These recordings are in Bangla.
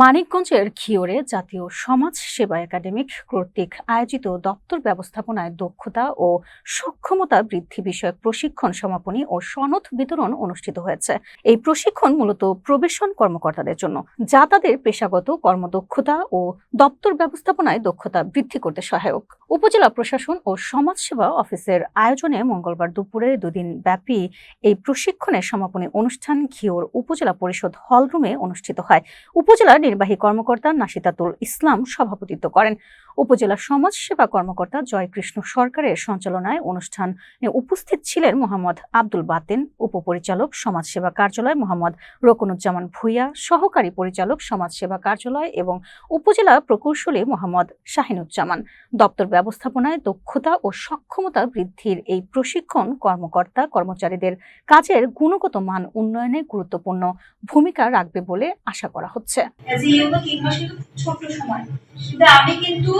মানিকগঞ্জের খিওরে জাতীয় সমাজ সেবা একাডেমিক কর্তৃক আয়োজিত দপ্তর ব্যবস্থাপনায় দক্ষতা ও সক্ষমতা বৃদ্ধি বিষয়ক প্রশিক্ষণ সমাপনী ও সনদ বিতরণ অনুষ্ঠিত হয়েছে। এই প্রশিক্ষণ মূলত প্রবেশন কর্মকর্তাদের জন্য, যা তাদের পেশাগত কর্মদক্ষতা ও দপ্তর ব্যবস্থাপনায় দক্ষতা বৃদ্ধি করতে সহায়ক। উপজেলা প্রশাসন ও সমাজসেবা অফিসের আয়োজনে মঙ্গলবার দুপুরে দুদিন ব্যাপী এই প্রশিক্ষণের সমাপনী অনুষ্ঠান ঘিওর উপজেলা পরিষদ হলরুমে অনুষ্ঠিত হয়। উপজেলা নির্বাহী কর্মকর্তা নাসিতাতুল ইসলাম সভাপতিত্ব করেন। উপজেলা সমাজ সেবা কর্মকর্তা জয়কৃষ্ণ সরকারের সঞ্চালনায় অনুষ্ঠানে উপস্থিত ছিলেন মোহাম্মদ আব্দুল বাতেন, উপপরিচালক সমাজ সেবা কার্যালয় মোহাম্মদ রকনুজ্জামান ভুইয়া, সহকারী পরিচালক সমাজ সেবা কার্যালয় এবং উপজেলা প্রকৌশলী মোহাম্মদ শাহিনুজ্জামান। দপ্তর ব্যবস্থাপনায় দক্ষতা ও সক্ষমতা বৃদ্ধির এই প্রশিক্ষণ কর্মকর্তা কর্মচারীদের কাজের গুণগত মান উন্নয়নে গুরুত্বপূর্ণ ভূমিকা রাখবে বলে আশা করা হচ্ছে। ছোট সময়। আমি কিন্তু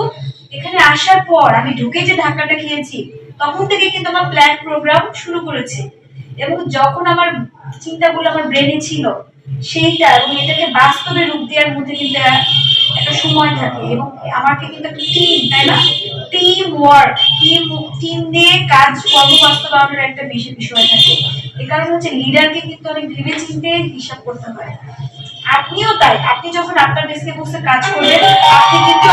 এখানে আসার পর আমি ঢুকে যে ধাক্কাটা খেয়েছি, তখন থেকে কিন্তু আমার প্ল্যান প্রোগ্রাম শুরু করেছে। এবং যখন আমার চিন্তাগুলো আমার ব্রেনে ছিল, সেইটা এবং এটাকে বাস্তবে রূপ দেওয়ার মধ্যে কিন্তু একটা- সময় থাকে। এবং আমাকে কিন্তু একটা টিম তাই না? টিম ওয়ার্ক টিম টিম নিয়ে কাজ কর্মবাস্তবায়নের একটা বিশেষ বিষয় থাকে। এ কারণে হচ্ছে লিডারকে কিন্তু অনেক ভেবে চিন্তে হিসাব করতে হয়। আপনিও তাই। আপনি যখন আপনার ডেস্কে বসে কাজ করবেন, আপনি কিন্তু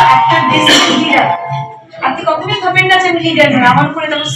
নয় আমার করে তখন